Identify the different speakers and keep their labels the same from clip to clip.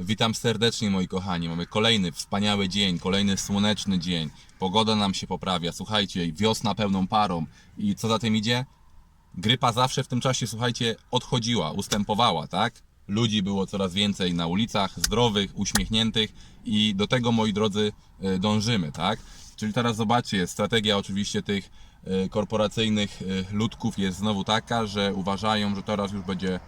Speaker 1: Witam serdecznie moi kochani. Mamy kolejny wspaniały dzień, kolejny słoneczny dzień. Pogoda nam się poprawia. Słuchajcie, wiosna pełną parą. I co za tym idzie? Grypa zawsze w tym czasie, słuchajcie, odchodziła, ustępowała, tak? Ludzi było coraz więcej na ulicach, zdrowych, uśmiechniętych i do tego, moi drodzy, e, dążymy, tak? Czyli teraz zobaczcie, strategia oczywiście tych e, korporacyjnych e, ludków jest znowu taka, że uważają, że teraz już będzie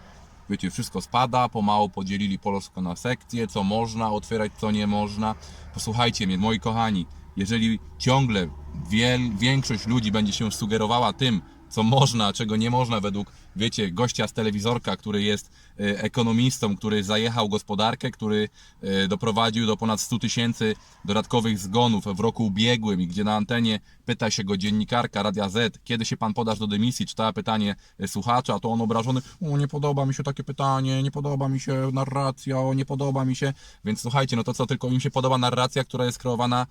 Speaker 1: wiecie, wszystko spada, pomału podzielili Polskę na sekcje, co można otwierać, co nie można. Posłuchajcie mnie, moi kochani, jeżeli ciągle wiel, większość ludzi będzie się sugerowała tym, co można, czego nie można według, wiecie, gościa z telewizorka, który jest e, ekonomistą, który zajechał gospodarkę, który e, doprowadził do ponad 100 tysięcy dodatkowych zgonów w roku ubiegłym i gdzie na antenie pyta się go dziennikarka Radia Z, kiedy się pan podasz do dymisji, czytała pytanie e, słuchacza, to on obrażony, o nie podoba mi się takie pytanie, nie podoba mi się narracja, o nie podoba mi się, więc słuchajcie, no to co, tylko im się podoba narracja, która jest kreowana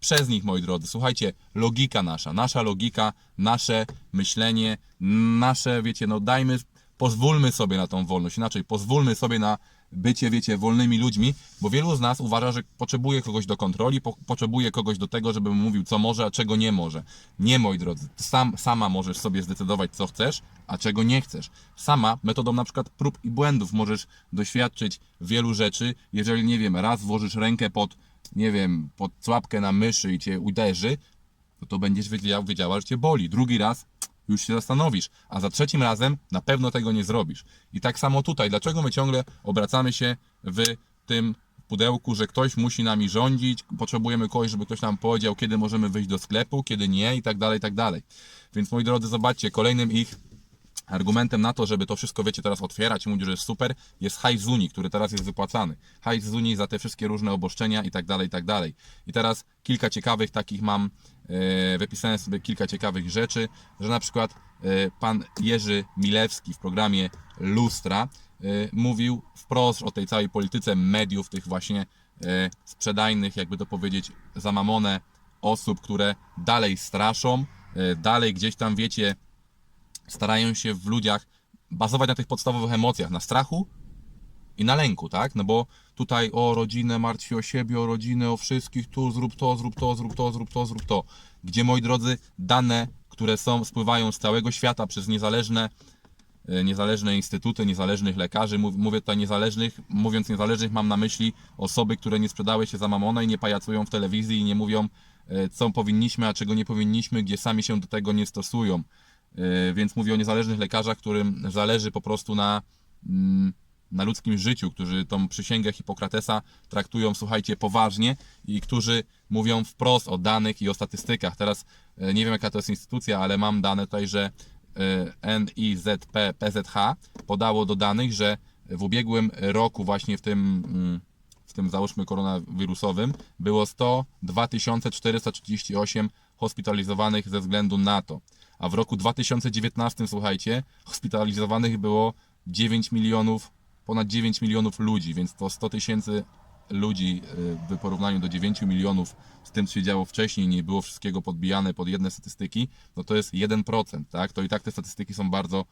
Speaker 1: przez nich, moi drodzy. Słuchajcie, logika nasza, nasza logika, nasze myślenie, nasze, wiecie, no dajmy, pozwólmy sobie na tą wolność, inaczej, pozwólmy sobie na bycie, wiecie, wolnymi ludźmi, bo wielu z nas uważa, że potrzebuje kogoś do kontroli, po, potrzebuje kogoś do tego, żeby mówił, co może, a czego nie może. Nie, moi drodzy, sam, sama możesz sobie zdecydować, co chcesz, a czego nie chcesz. Sama, metodą na przykład prób i błędów możesz doświadczyć wielu rzeczy, jeżeli, nie wiem, raz włożysz rękę pod, nie wiem, pod łapkę na myszy i cię uderzy, to, to będziesz wiedział, wiedziała, że cię boli. Drugi raz już się zastanowisz, a za trzecim razem na pewno tego nie zrobisz. I tak samo tutaj. Dlaczego my ciągle obracamy się w tym pudełku, że ktoś musi nami rządzić, potrzebujemy kogoś, żeby ktoś nam powiedział, kiedy możemy wyjść do sklepu, kiedy nie i tak dalej, i tak dalej. Więc moi drodzy, zobaczcie, kolejnym ich Argumentem na to, żeby to wszystko, wiecie, teraz otwierać i mówić, że jest super, jest hajs z Unii, który teraz jest wypłacany. Hajs z Unii za te wszystkie różne oboszczenia i tak dalej, i tak dalej. I teraz kilka ciekawych takich mam, e, wypisałem sobie kilka ciekawych rzeczy, że na przykład e, pan Jerzy Milewski w programie Lustra e, mówił wprost o tej całej polityce mediów, tych właśnie e, sprzedajnych, jakby to powiedzieć, za mamonę osób, które dalej straszą, e, dalej gdzieś tam, wiecie, starają się w ludziach bazować na tych podstawowych emocjach, na strachu i na lęku, tak? No bo tutaj o rodzinę, martwi o siebie, o rodzinę, o wszystkich, tu zrób to, zrób to, zrób to, zrób to, zrób to. Gdzie, moi drodzy, dane, które są, spływają z całego świata przez niezależne, e, niezależne instytuty, niezależnych lekarzy, Mów- mówię tutaj niezależnych, mówiąc niezależnych mam na myśli osoby, które nie sprzedały się za mamonę i nie pajacują w telewizji i nie mówią, e, co powinniśmy, a czego nie powinniśmy, gdzie sami się do tego nie stosują. Yy, Więc mówię o niezależnych lekarzach, którym zależy po prostu na, mm, na ludzkim życiu, którzy tą przysięgę Hipokratesa traktują, słuchajcie, poważnie i którzy mówią wprost o danych i o statystykach. Teraz e, nie wiem jaka to jest instytucja, ale mam dane tutaj, że e, NIZP PZH podało do danych, że w ubiegłym roku właśnie w tym mm, w tym załóżmy koronawirusowym było 102 438 hospitalizowanych ze względu na to. A w roku 2019, słuchajcie, hospitalizowanych było 9 milionów, ponad 9 milionów ludzi, więc to 100 tysięcy ludzi y, w porównaniu do 9 milionów z tym, co się działo wcześniej, nie było wszystkiego podbijane pod jedne statystyki, no to jest 1%, tak? To i tak te statystyki są bardzo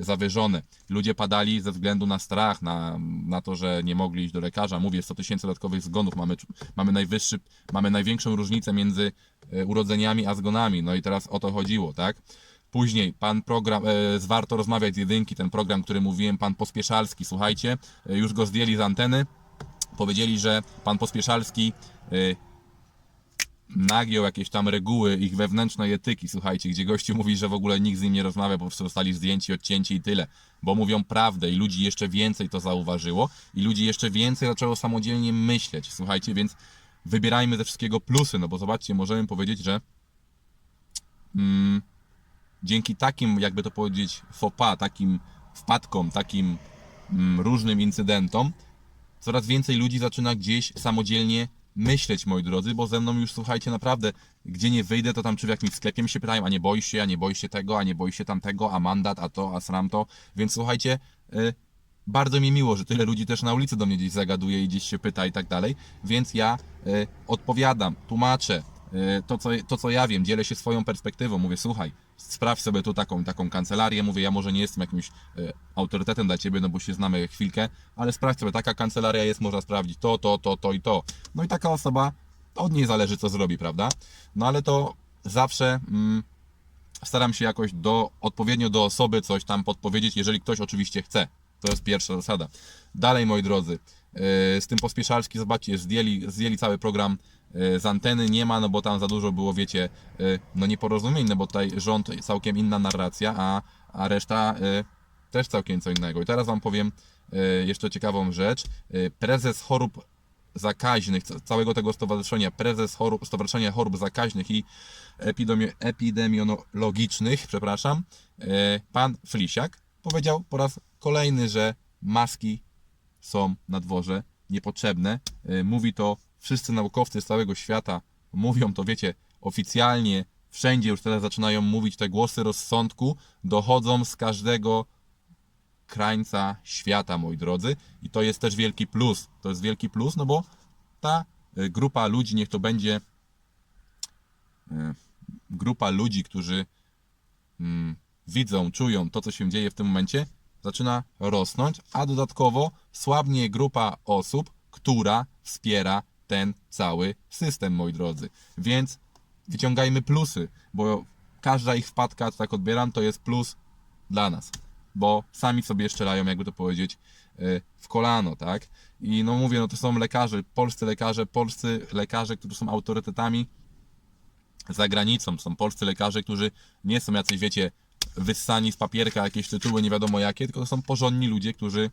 Speaker 1: zawyżone. Ludzie padali ze względu na strach, na, na to, że nie mogli iść do lekarza. Mówię, 100 tysięcy dodatkowych zgonów. Mamy, mamy, najwyższy, mamy największą różnicę między y, urodzeniami a zgonami. No i teraz o to chodziło, tak? Później pan program, e, z Warto Rozmawiać z Jedynki, ten program, który mówiłem, pan Pospieszalski, słuchajcie, już go zdjęli z anteny. Powiedzieli, że pan Pospieszalski nagiął jakieś tam reguły ich wewnętrznej etyki, słuchajcie, gdzie gościu mówi, że w ogóle nikt z nim nie rozmawia, po prostu zostali zdjęci, odcięci i tyle, bo mówią prawdę i ludzi jeszcze więcej to zauważyło i ludzi jeszcze więcej zaczęło samodzielnie myśleć, słuchajcie, więc wybierajmy ze wszystkiego plusy, no bo zobaczcie, możemy powiedzieć, że mm, dzięki takim, jakby to powiedzieć, pas, takim wpadkom, takim mm, różnym incydentom, coraz więcej ludzi zaczyna gdzieś samodzielnie myśleć, moi drodzy, bo ze mną już słuchajcie, naprawdę, gdzie nie wyjdę, to tam czy w jakimś sklepie mi się pytają, a nie boisz się, a nie boisz się tego, a nie boisz się tamtego, a mandat, a to, a sram to, więc słuchajcie, y, bardzo mi miło, że tyle ludzi też na ulicy do mnie gdzieś zagaduje i gdzieś się pyta i tak dalej, więc ja y, odpowiadam, tłumaczę, y, to co, to co ja wiem, dzielę się swoją perspektywą, mówię, słuchaj, sprawdź sobie tu taką, taką kancelarię. Mówię, ja może nie jestem jakimś e, autorytetem dla ciebie, no bo się znamy chwilkę, ale sprawdź sobie, taka kancelaria jest, można sprawdzić to, to, to, to i to. No i taka osoba, od niej zależy, co zrobi, prawda? No ale to zawsze mm, staram się jakoś do, odpowiednio do osoby coś tam podpowiedzieć, jeżeli ktoś oczywiście chce. To jest pierwsza zasada. Dalej, moi drodzy, yy, z tym pospieszalski, zobaczcie, zdjęli, zdjęli cały program z anteny, nie ma, no bo tam za dużo było, wiecie, yy, no nieporozumień, no bo tutaj rząd całkiem inna narracja, a, a reszta yy, też całkiem co innego. I teraz Wam powiem jeszcze ciekawą rzecz. Prezes chorób zakaźnych, ca- całego tego stowarzyszenia, prezes chorób, Stowarzyszenia Chorób Zakaźnych i epidemi- epidemiologicznych, przepraszam, pan Flisiak powiedział po raz kolejny, że maski są na dworze niepotrzebne. Mówi to wszyscy naukowcy z całego świata, mówią to, wiecie, oficjalnie, wszędzie już teraz zaczynają mówić te głosy rozsądku, dochodzą z każdego krańca świata, moi drodzy. I to jest też wielki plus. To jest wielki plus, no bo ta y, grupa ludzi, niech to będzie y, grupa ludzi, którzy mm, widzą, czują to, co się dzieje w tym momencie, zaczyna rosnąć, a dodatkowo słabnie grupa osób, która wspiera ten cały system, moi drodzy. Więc wyciągajmy plusy, bo każda ich wpadka, tak odbieram, to jest plus dla nas, bo sami sobie strzelają, jakby to powiedzieć, y, w kolano, tak? I no mówię, no to są lekarze, polscy lekarze, polscy lekarze, którzy są autorytetami za granicą, są polscy lekarze, którzy nie są jacyś, wiecie, wyssani z papierka jakieś tytuły, nie wiadomo jakie, tylko to są porządni ludzie, którzy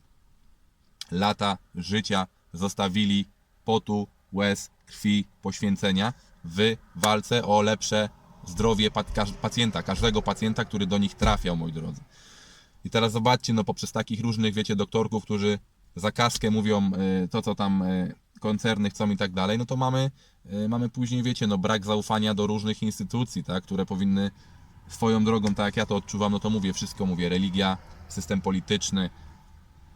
Speaker 1: lata życia zostawili potu, łez, krwi, poświęcenia w walce o lepsze zdrowie pacjenta, każdego pacjenta, który do nich trafiał, moi drodzy. I teraz zobaczcie, no poprzez takich różnych, wiecie, doktorków, którzy za kaskę mówią y, to, co tam y, koncerny chcą i tak dalej, no to mamy, y, mamy później, wiecie, no brak zaufania do różnych instytucji, tak, które powinny swoją drogą, tak jak ja to odczuwam, no to mówię, wszystko mówię, religia, system polityczny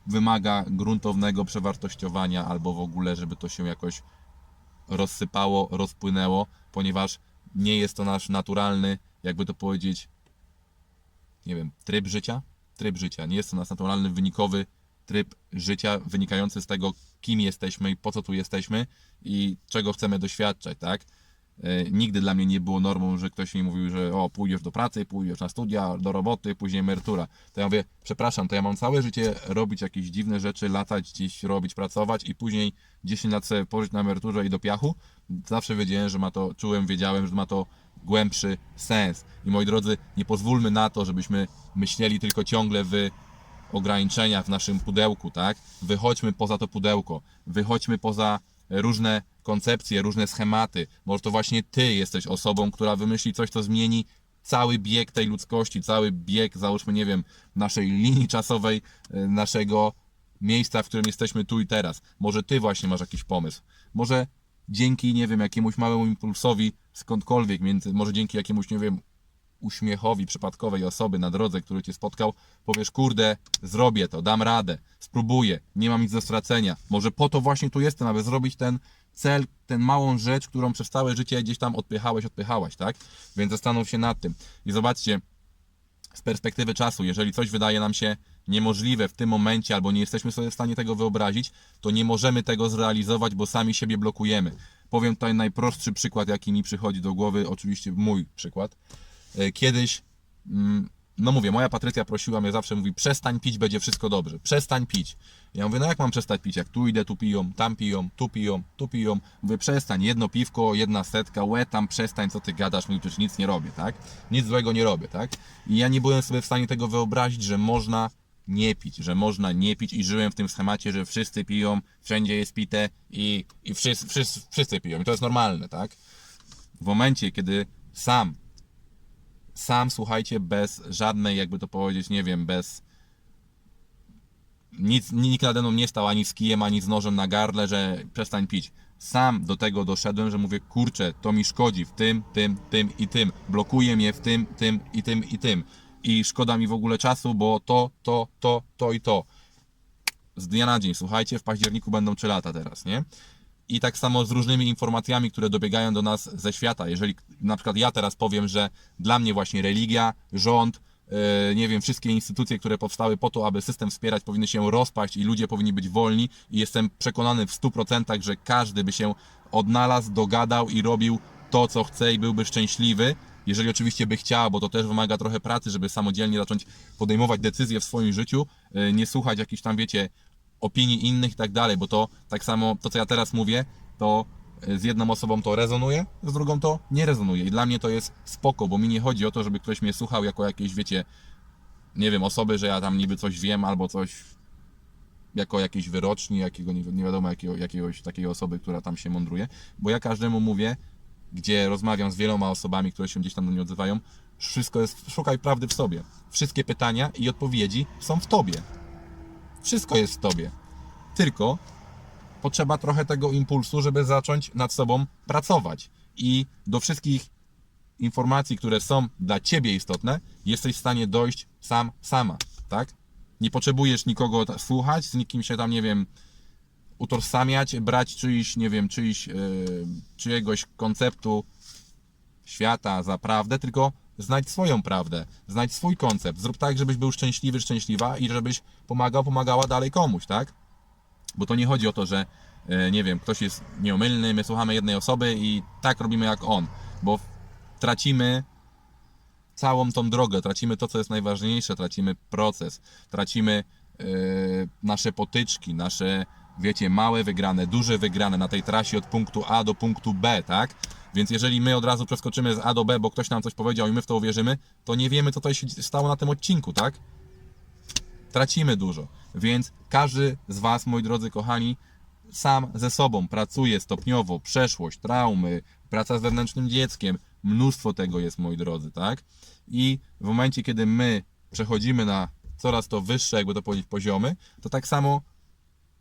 Speaker 1: wymaga gruntownego przewartościowania albo w ogóle, żeby to się jakoś rozsypało, rozpłynęło, ponieważ nie jest to nasz naturalny, jakby to powiedzieć, nie wiem, tryb życia? Tryb życia. Nie jest to nasz naturalny, wynikowy tryb życia wynikający z tego, kim jesteśmy i po co tu jesteśmy i czego chcemy doświadczać, tak? E, Nigdy dla mnie nie było normą, że ktoś mi mówił, że o, pójdziesz do pracy, pójdziesz na studia, do roboty, później emerytura. To ja mówię, przepraszam, to ja mam całe życie robić jakieś dziwne rzeczy, latać gdzieś, robić, pracować i później 10 lat sobie pożyć na emeryturze i do piachu. Zawsze wiedziałem, że ma to, czułem, wiedziałem, że ma to głębszy sens. I moi drodzy, nie pozwólmy na to, żebyśmy myśleli tylko ciągle w ograniczeniach w naszym pudełku, tak? Wychodźmy poza to pudełko, wychodźmy poza różne koncepcje, różne schematy. Może to właśnie ty jesteś osobą, która wymyśli coś, co zmieni cały bieg tej ludzkości, cały bieg, załóżmy, nie wiem, naszej linii czasowej, y, naszego miejsca, w którym jesteśmy tu i teraz. Może ty właśnie masz jakiś pomysł. Może dzięki, nie wiem, jakiemuś małemu impulsowi skądkolwiek, między, może dzięki jakiemuś, nie wiem, uśmiechowi przypadkowej osoby na drodze, który cię spotkał, powiesz, kurde, zrobię to, dam radę, spróbuję, nie mam nic do stracenia. Może po to właśnie tu jestem, aby zrobić ten cel, tę małą rzecz, którą przez całe życie gdzieś tam odpychałeś, odpychałaś, tak? Więc zastanów się nad tym. I zobaczcie, z perspektywy czasu, jeżeli coś wydaje nam się niemożliwe w tym momencie, albo nie jesteśmy sobie w stanie tego wyobrazić, to nie możemy tego zrealizować, bo sami siebie blokujemy. Powiem tutaj najprostszy przykład, jaki mi przychodzi do głowy, oczywiście mój przykład. E, Kiedyś, mm, no mówię, moja Patrycja prosiła mnie zawsze, mówi, przestań pić, będzie wszystko dobrze, przestań pić. Ja mówię, no jak mam przestać pić, jak tu idę, tu piją, tam piją, tu piją, tu piją. Mówię, przestań, jedno piwko, jedna setka, łe, tam przestań, co ty gadasz, mi przecież nic nie robię, tak? Nic złego nie robię, tak? I ja nie byłem sobie w stanie tego wyobrazić, że można nie pić, że można nie pić i żyłem w tym schemacie, że wszyscy piją, wszędzie jest pite i, i wszyscy, wszyscy, wszyscy piją i to jest normalne, tak? W momencie, kiedy sam sam, słuchajcie, bez żadnej, jakby to powiedzieć, nie wiem, bez. Nic, nikt nade mną nie stał ani z kijem, ani z nożem na gardle, że przestań pić. Sam do tego doszedłem, że mówię, kurczę, to mi szkodzi w tym, tym, tym i tym. Blokuje mnie w tym, tym i tym i tym. I szkoda mi w ogóle czasu, bo to, to, to, to i to. Z dnia na dzień, słuchajcie, w październiku będą 3 lata teraz, nie? I tak samo z różnymi informacjami, które dobiegają do nas ze świata. Jeżeli na przykład ja teraz powiem, że dla mnie właśnie religia, rząd, e, nie wiem, wszystkie instytucje, które powstały po to, aby system wspierać, powinny się rozpaść i ludzie powinni być wolni. I jestem przekonany w 100%, że każdy by się odnalazł, dogadał i robił to, co chce i byłby szczęśliwy. Jeżeli oczywiście by chciał, bo to też wymaga trochę pracy, żeby samodzielnie zacząć podejmować decyzje w swoim życiu, e, nie słuchać jakichś tam, wiecie, opinii innych i tak dalej, bo to tak samo, to co ja teraz mówię, to z jedną osobą to rezonuje, z drugą to nie rezonuje. I dla mnie to jest spoko, bo mi nie chodzi o to, żeby ktoś mnie słuchał jako jakieś, wiecie, nie wiem, osoby, że ja tam niby coś wiem albo coś jako jakiejś wyroczni, jakiego, nie wiadomo, jakiego, jakiegoś takiej osoby, która tam się mądruje, bo ja każdemu mówię, gdzie rozmawiam z wieloma osobami, które się gdzieś tam do mnie odzywają, wszystko jest, szukaj prawdy w sobie. Wszystkie pytania i odpowiedzi są w tobie. Wszystko jest w tobie. Tylko potrzeba trochę tego impulsu, żeby zacząć nad sobą pracować. I do wszystkich informacji, które są dla ciebie istotne, jesteś w stanie dojść sam, sama, tak? Nie potrzebujesz nikogo słuchać, z nikim się tam, nie wiem, utożsamiać, brać czyjś, nie wiem, czyjś, yy, czyjegoś konceptu świata za prawdę, tylko znajdź swoją prawdę, znajdź swój koncept. Zrób tak, żebyś był szczęśliwy, szczęśliwa i żebyś pomagał, pomagała dalej komuś, tak? Bo to nie chodzi o to, że e, nie wiem, ktoś jest nieomylny, my słuchamy jednej osoby i tak robimy jak on, bo tracimy całą tą drogę, tracimy to, co jest najważniejsze, tracimy proces, tracimy e, nasze potyczki, nasze, wiecie, małe wygrane, duże wygrane na tej trasie od punktu A do punktu B, tak? Więc jeżeli my od razu przeskoczymy z A do B, bo ktoś nam coś powiedział i my w to uwierzymy, to nie wiemy, co tutaj się stało na tym odcinku, tak? tracimy dużo. Więc każdy z Was, moi drodzy kochani, sam ze sobą pracuje stopniowo, przeszłość, traumy, praca z wewnętrznym dzieckiem, mnóstwo tego jest, moi drodzy, tak? I w momencie, kiedy my przechodzimy na coraz to wyższe, jakby to powiedzieć, poziomy, to tak samo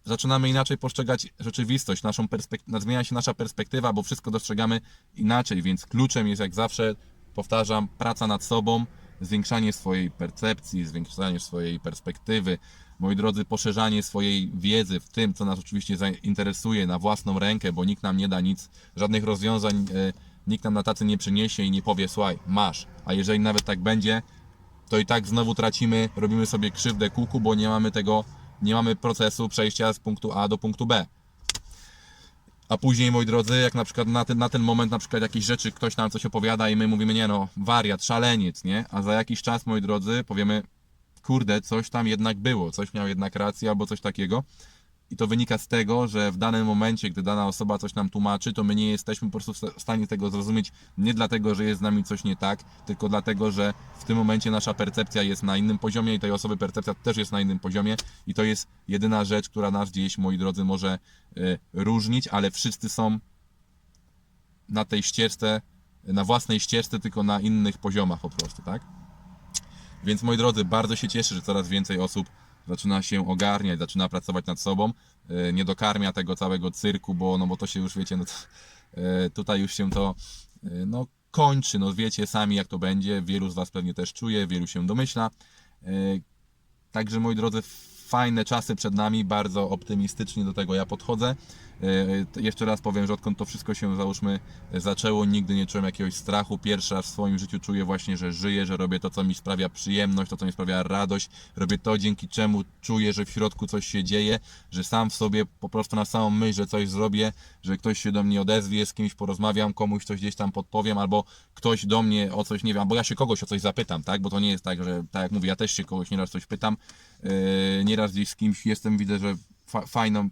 Speaker 1: zaczynamy inaczej postrzegać rzeczywistość, naszą perspek- zmienia się nasza perspektywa, bo wszystko dostrzegamy inaczej, więc kluczem jest jak zawsze, powtarzam, praca nad sobą, zwiększanie swojej percepcji, zwiększanie swojej perspektywy, moi drodzy, poszerzanie swojej wiedzy w tym, co nas oczywiście zainteresuje na własną rękę, bo nikt nam nie da nic, żadnych rozwiązań, e, nikt nam na tacy nie przyniesie i nie powie, słuchaj, masz, a jeżeli nawet tak będzie, to i tak znowu tracimy, robimy sobie krzywdę kuku, bo nie mamy tego, nie mamy procesu przejścia z punktu A do punktu B. A później, moi drodzy, jak na przykład na ten, na ten moment, na przykład jakieś rzeczy, ktoś nam coś opowiada i my mówimy, nie no, wariat, szaleniec, nie? A za jakiś czas, moi drodzy, powiemy, kurde, coś tam jednak było, coś miał jednak rację albo coś takiego. I to wynika z tego, że w danym momencie, gdy dana osoba coś nam tłumaczy, to my nie jesteśmy po prostu w sta- w stanie tego zrozumieć nie dlatego, że jest z nami coś nie tak, tylko dlatego, że w tym momencie nasza percepcja jest na innym poziomie i tej osoby percepcja też jest na innym poziomie i to jest jedyna rzecz, która nas gdzieś, moi drodzy, może y, różnić, ale wszyscy są na tej ścieżce, na własnej ścieżce, tylko na innych poziomach po prostu, tak? Więc moi drodzy, bardzo się cieszę, że coraz więcej osób zaczyna się ogarniać, zaczyna pracować nad sobą, e, nie dokarmia tego całego cyrku, bo, no bo to się już wiecie, no to, e, tutaj już się to e, no, kończy, no wiecie sami jak to będzie, wielu z Was pewnie też czuje, wielu się domyśla. Także moi drodzy, fajne czasy przed nami, bardzo optymistycznie do tego ja podchodzę. E, Jeszcze raz powiem, że odkąd to wszystko się załóżmy zaczęło, nigdy nie czułem jakiegoś strachu. Pierwszy raz w swoim życiu czuję właśnie, że żyję, że robię to, co mi sprawia przyjemność, to, co mi sprawia radość. Robię to, dzięki czemu czuję, że w środku coś się dzieje, że sam w sobie po prostu na samą myśl, że coś zrobię, że ktoś się do mnie odezwie, z kimś porozmawiam, komuś coś gdzieś tam podpowiem, albo ktoś do mnie o coś, nie wiem, bo ja się kogoś o coś zapytam, tak? Bo to nie jest tak, że tak jak mówię, ja też się kogoś nieraz coś pytam, yy, nieraz gdzieś z kimś jestem, widzę, że fa- fajną,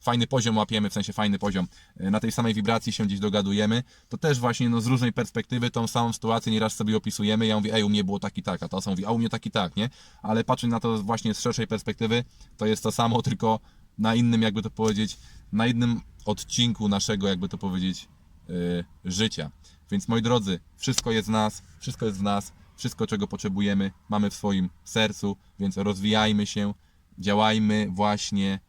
Speaker 1: fajny poziom łapiemy, w sensie fajny poziom, yy, na tej samej wibracji się gdzieś dogadujemy, to też właśnie no, z różnej perspektywy tą samą sytuację nieraz sobie opisujemy, ja mówię, ej, u mnie było tak i tak, a ta osoba mówi, a u mnie tak i tak, nie? Ale patrząc na to właśnie z szerszej perspektywy, to jest to samo, tylko na innym, jakby to powiedzieć, na innym odcinku naszego, jakby to powiedzieć, yy, życia. Więc moi drodzy, wszystko jest w nas, wszystko jest w nas, wszystko czego potrzebujemy mamy w swoim sercu, więc rozwijajmy się, działajmy właśnie, e,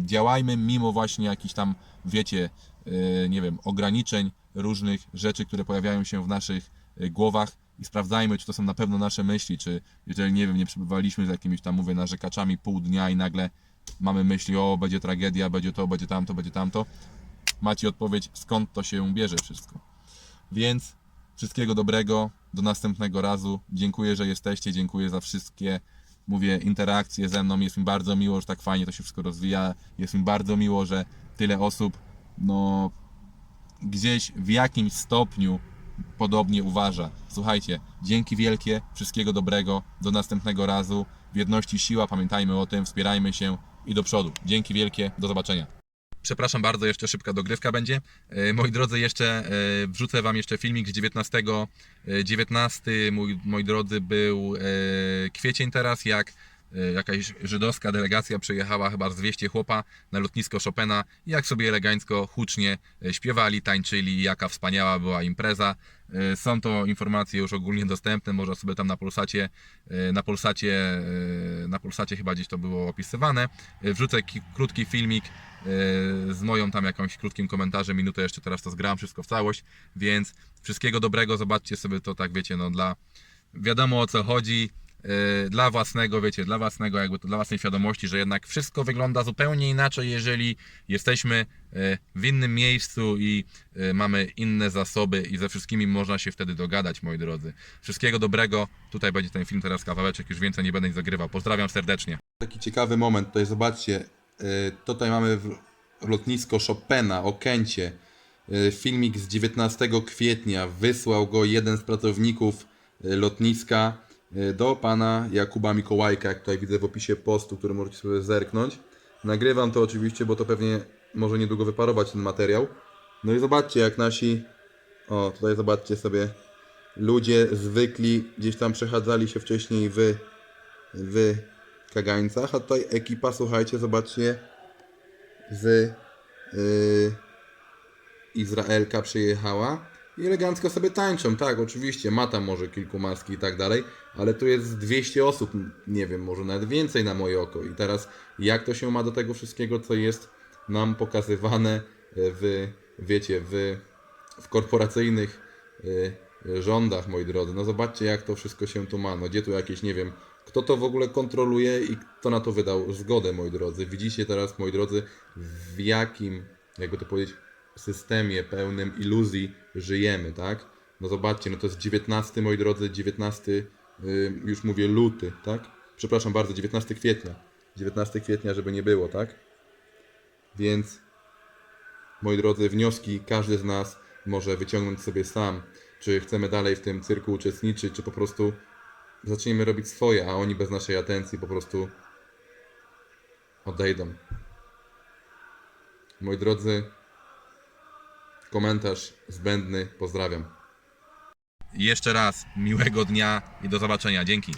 Speaker 1: działajmy mimo właśnie jakichś tam, wiecie, e, nie wiem, ograniczeń, różnych rzeczy, które pojawiają się w naszych e, głowach i sprawdzajmy, czy to są na pewno nasze myśli, czy jeżeli, nie wiem, nie przebywaliśmy z jakimiś tam, mówię, narzekaczami pół dnia i nagle mamy myśli, o będzie tragedia, będzie to, będzie tamto, będzie tamto, macie odpowiedź, skąd to się bierze wszystko. Więc wszystkiego dobrego, do następnego razu. Dziękuję, że jesteście, dziękuję za wszystkie, mówię, interakcje ze mną. Jest mi bardzo miło, że tak fajnie to się wszystko rozwija. Jest mi bardzo miło, że tyle osób, no, gdzieś w jakimś stopniu podobnie uważa. Słuchajcie, dzięki wielkie, wszystkiego dobrego, do następnego razu. W jedności siła, pamiętajmy o tym, wspierajmy się i do przodu. Dzięki wielkie, do zobaczenia. Przepraszam bardzo, jeszcze szybka dogrywka będzie. E, Moi drodzy, jeszcze e, wrzucę Wam jeszcze filmik z 19. e, 19, mój, moi drodzy, był e, kwiecień teraz, jak e, jakaś żydowska delegacja przyjechała chyba z 200 chłopa na lotnisko Chopina jak sobie elegancko, hucznie e, śpiewali, tańczyli, jaka wspaniała była impreza. E, Są to informacje już ogólnie dostępne, można sobie tam na Polsacie, e, na Polsacie, e, na Polsacie chyba gdzieś to było opisywane. E, Wrzucę ki- krótki filmik e, z moją tam jakąś krótkim komentarzem, minutę jeszcze teraz to zgram wszystko w całość, więc wszystkiego dobrego, zobaczcie sobie to tak, wiecie, no dla, wiadomo o co chodzi, dla własnego, wiecie, dla własnego, jakby to dla własnej świadomości, że jednak wszystko wygląda zupełnie inaczej, jeżeli jesteśmy e, w innym miejscu i e, mamy inne zasoby i ze wszystkimi można się wtedy dogadać, moi drodzy. Wszystkiego dobrego, tutaj będzie ten film teraz kawałeczek, już więcej nie będę nic zagrywał. Pozdrawiam serdecznie.
Speaker 2: Taki ciekawy moment, tutaj zobaczcie, y, tutaj mamy lotnisko Chopina, Okęcie, Y, filmik z 19 kwietnia, wysłał go jeden z pracowników y, lotniska y, do pana Jakuba Mikołajka, jak tutaj widzę w opisie postu, który możecie sobie zerknąć. Nagrywam to oczywiście, bo to pewnie może niedługo wyparować ten materiał. No i zobaczcie, jak nasi, o tutaj zobaczcie sobie, ludzie zwykli gdzieś tam przechadzali się wcześniej w w Kagańcach, a tutaj ekipa, słuchajcie, zobaczcie, z yy, Izraelka przyjechała i elegancko sobie tańczą, tak, oczywiście, ma tam może kilku maski i tak dalej, ale tu jest 200 osób, nie wiem, może nawet więcej na moje oko i teraz jak to się ma do tego wszystkiego, co jest nam pokazywane w, wiecie, w, w korporacyjnych y, rządach, moi drodzy. No zobaczcie, jak to wszystko się tu ma. No gdzie tu jakieś, nie wiem, kto to w ogóle kontroluje i kto na to wydał zgodę, moi drodzy. Widzicie teraz, moi drodzy, w jakim, jakby to powiedzieć, systemie pełnym iluzji żyjemy, tak? No zobaczcie, no to jest 19, moi drodzy, 19, y, już mówię luty, tak? Przepraszam bardzo, 19 kwietnia. 19 kwietnia, żeby nie było, tak? Więc moi drodzy, wnioski każdy z nas może wyciągnąć sobie sam. Czy chcemy dalej w tym cyrku uczestniczyć, czy po prostu zaczniemy robić swoje, a oni bez naszej atencji po prostu odejdą. Moi drodzy, komentarz zbędny, pozdrawiam.
Speaker 1: Jeszcze raz miłego dnia i do zobaczenia. Dzięki.